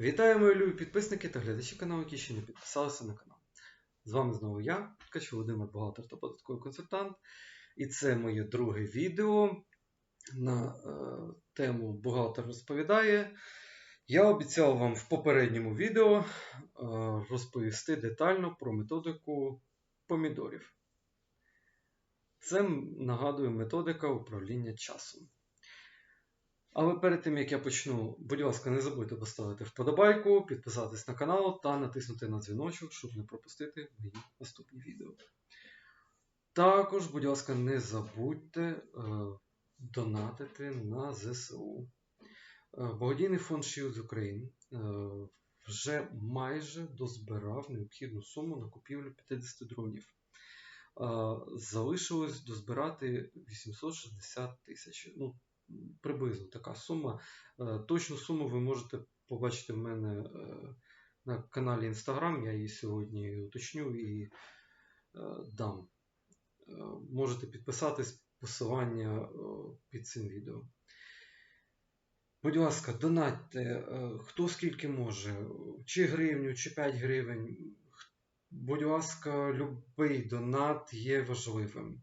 Вітаю, мої любі підписники та глядачі каналу, які ще не підписалися на канал. З вами знову я, Ткач Володимир, бухгалтер та податковий консультант. І це моє друге відео на е, тему Бухгалтер розповідає. Я обіцяв вам в попередньому відео е, розповісти детально про методику помідорів. Це нагадую методика управління часом. Але перед тим як я почну, будь ласка, не забудьте поставити вподобайку, підписатись на канал та натиснути на дзвіночок, щоб не пропустити мої наступні відео. Також, будь ласка, не забудьте е, донатити на ЗСУ. Е, Благодійний фонд Shield Ukraine е, вже майже дозбирав необхідну суму на купівлю 50 дронів. Е, Залишилось дозбирати 860 тисяч. Ну, приблизно така сума. Е, Точну суму ви можете побачити в мене е, на каналі Instagram. Я її сьогодні уточню і е, дам. Можете підписатись посилання під цим відео. Будь ласка, донатьте, хто скільки може, чи гривню, чи 5 гривень. Будь ласка, будь-який донат є важливим.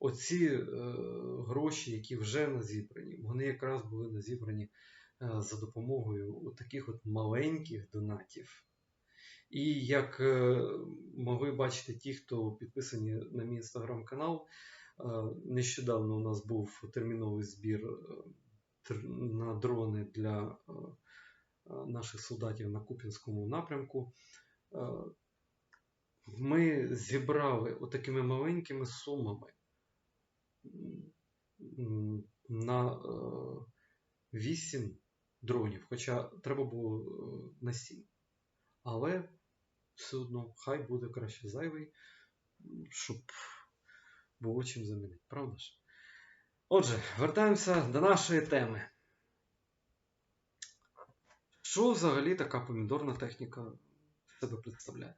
Оці е, гроші, які вже назібрані, вони якраз були назібрані е, за допомогою от таких от маленьких донатів. І як е, могли бачити ті, хто підписані на мій інстаграм-канал, е, нещодавно у нас був терміновий збір е, на дрони для е, наших солдатів на Куп'янському напрямку. Е, Ми зібрали отакими маленькими сумами на е, 8 дронів, хоча треба було е, на 7. Але все одно хай буде краще зайвий, щоб було чим замінити, правда ж? Отже, вертаємося до нашої теми. Що взагалі така помідорна техніка себе представляє?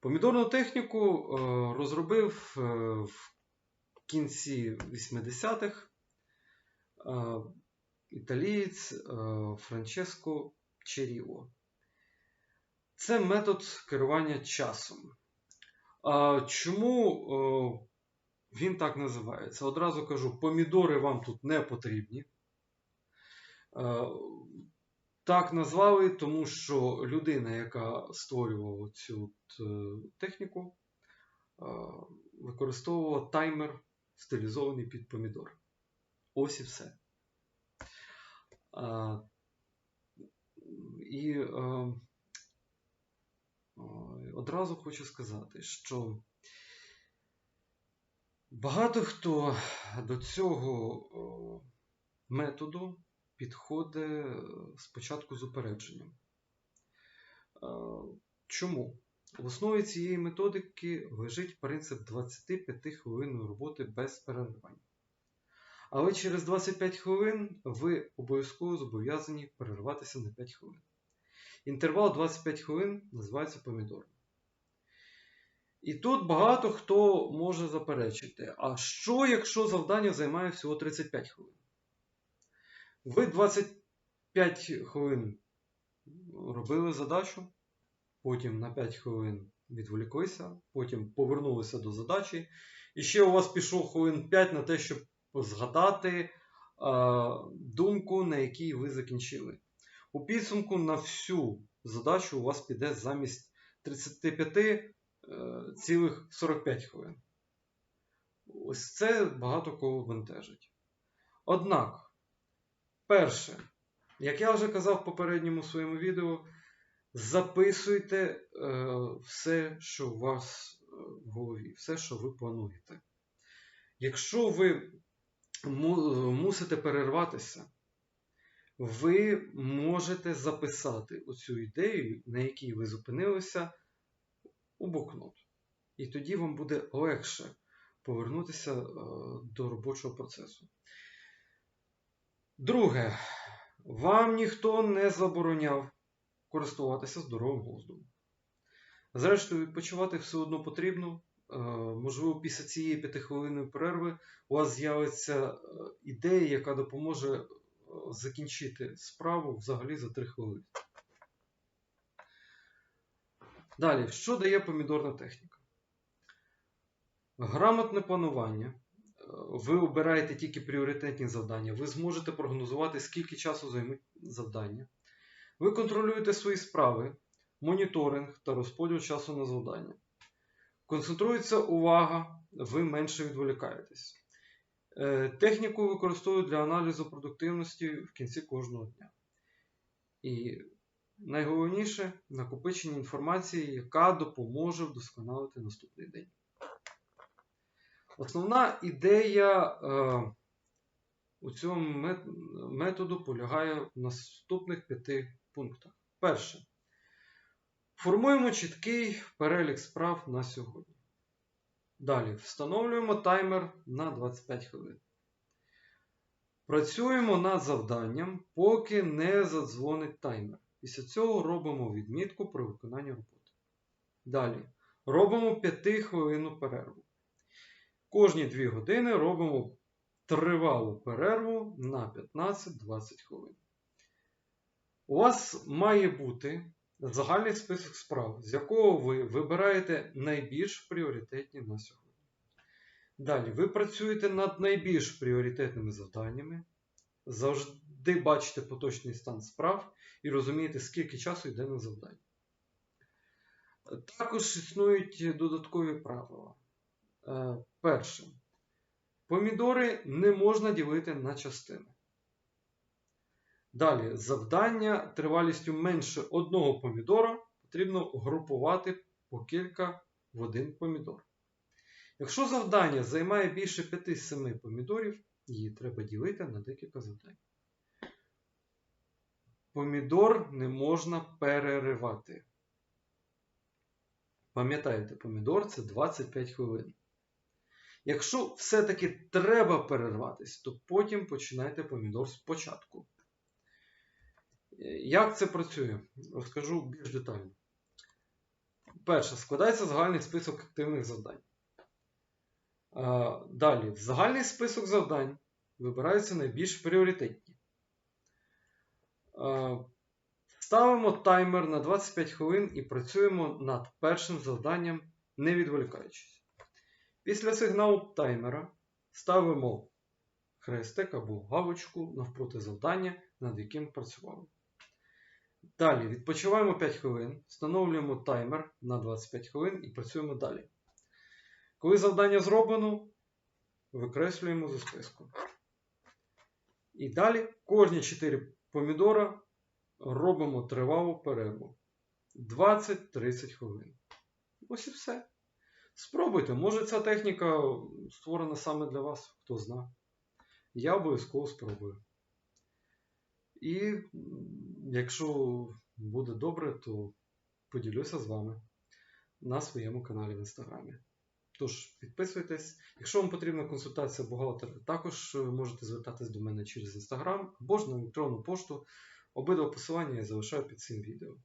Помідорну техніку е, розробив е, в кінці 80-х е, італієць е, Франческо Черіо. Це метод керування часом. Чому е, він так називається? Одразу кажу, помідори вам тут не потрібні. Так назвали, тому що людина, яка створювала цю техніку, використовувала таймер, стилізований під помідор. Ось і все. А, І е, одразу хочу сказати, що багато хто до цього методу підходить е, спочатку з упередженням. Е, Чому? В основі цієї методики лежить принцип 25 хвилин роботи без переривань. Але через 25 хвилин ви обов'язково зобов'язані перерватися на 5 хвилин. Інтервал 25 хвилин називається помідором. І тут багато хто може заперечити, а що, якщо завдання займає всього 35 хвилин? Ви 25 хвилин робили задачу, потім на 5 хвилин відволіклися, потім повернулися до задачі. І ще у вас пішов хвилин 5 на те, щоб згадати а, думку, на якій ви закінчили. У підсумку на всю задачу у вас піде замість 35 е, цілих 45 хвилин. Ось це багато кого бентежить. Однак, перше, як я вже казав в попередньому своєму відео, записуйте е, все, що у вас е, в голові, все, що ви плануєте. Якщо ви мусите перерватися, ви можете записати оцю ідею, на якій ви зупинилися, у блокнот. І тоді вам буде легше повернутися е, до робочого процесу. Друге, вам ніхто не забороняв користуватися здоровим глуздом. Зрештою, відпочивати все одно потрібно. Е, Можливо, після цієї п'ятихвилинної перерви у вас з'явиться е, ідея, яка допоможе е, закінчити справу взагалі за 3 хвилини. Далі, що дає помідорна техніка? Грамотне планування. Ви обираєте тільки пріоритетні завдання. Ви зможете прогнозувати, скільки часу займуть завдання. Ви контролюєте свої справи, моніторинг та розподіл часу на завдання. Концентрується увага, ви менше відволікаєтесь. Е, Техніку використовують для аналізу продуктивності в кінці кожного дня. І найголовніше накопичення інформації, яка допоможе вдосконалити наступний день. Основна ідея е, у цьому методу полягає в наступних п'яти пунктах. Перше. Формуємо чіткий перелік справ на сьогодні. Далі встановлюємо таймер на 25 хвилин. Працюємо над завданням, поки не задзвонить таймер. Після цього робимо відмітку про виконання роботи. Далі робимо 5 хвилинну перерву. Кожні 2 години робимо тривалу перерву на 15-20 хвилин. У вас має бути загальний список справ, з якого ви вибираєте найбільш пріоритетні на сьогодні. Далі, ви працюєте над найбільш пріоритетними завданнями, завжди бачите поточний стан справ і розумієте, скільки часу йде на завдання. Також існують додаткові правила. Е, Перше. Помідори не можна ділити на частини. Далі, завдання тривалістю менше одного помідора потрібно групувати по кілька в один помідор. Якщо завдання займає більше 5-7 помідорів, її треба ділити на декілька завдань. Помідор не можна переривати. Пам'ятаєте, помідор це 25 хвилин. Якщо все-таки треба перерватися, то потім починайте помідор спочатку. Як це працює? Розкажу більш детально. Перше, складається загальний список активних завдань. Далі, в загальний список завдань вибираються найбільш пріоритетні. Ставимо таймер на 25 хвилин і працюємо над першим завданням, не відволікаючись. Після сигналу таймера ставимо хрестик або галочку навпроти завдання, над яким працювали. Далі відпочиваємо 5 хвилин, встановлюємо таймер на 25 хвилин і працюємо далі. Коли завдання зроблено, викреслюємо зі списку. І далі кожні 4 помідора робимо тривалу перерву 20-30 хвилин. Ось і все. Спробуйте, може ця техніка створена саме для вас, хто зна. Я обов'язково спробую. І якщо буде добре, то поділюся з вами на своєму каналі в інстаграмі. Тож підписуйтесь. Якщо вам потрібна консультація бухгалтера, також е, можете звертатись до мене через інстаграм або ж на електронну пошту. Обидва посилання я залишаю під цим відео.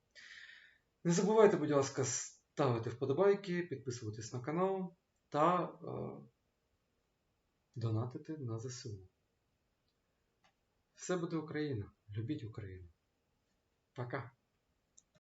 Не забувайте, будь ласка, ставити вподобайки, підписуватись на канал та е, донатити на ЗСУ. Все буде Україна. Любіть Україну. Пока.